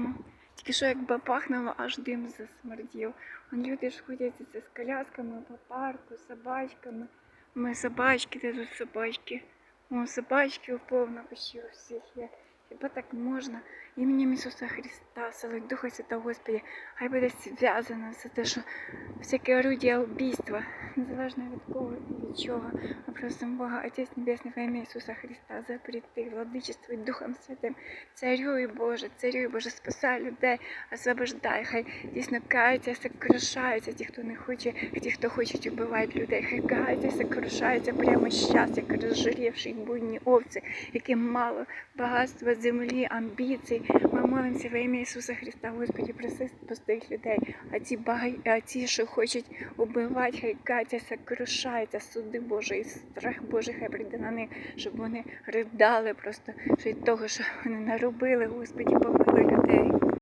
дому. Тільки що якби пахнуло, аж дим засмердів. Люди ж ходять з колясками по парку, собачками. Ми собачки, де тут собачки? О, собачки повно почти у всіх є. Хіба так можна? Іменем Ісуса Христа, сили Духа Святого Господи, хай буде зв'язано все те, що всяке орудие убийства, незалежно від кого і від чого. Ми просимо Бога, Отець Небесний, во ім'я Ісуса Христа, запрети, владичествуй Духом Святим, царюй Боже, царюй Боже, спасай людей, освобождай, хай дійсно каються, сокрушаються ті, хто не хоче, ті, хто хочуть убивати людей, хай каються, сокрушаються прямо зараз, як розжирівші буйні овці, яким мало багатства землі, амбіцій. Ми молимося во ім'я Ісуса Христа, Господі, проси простих людей, а ті, а ті, що хочуть убивати, хай каються, сокрушаються, суди Божі, і страх Божий хай прийде на них, щоб вони ридали просто від того, що вони наробили, Господі, помили людей.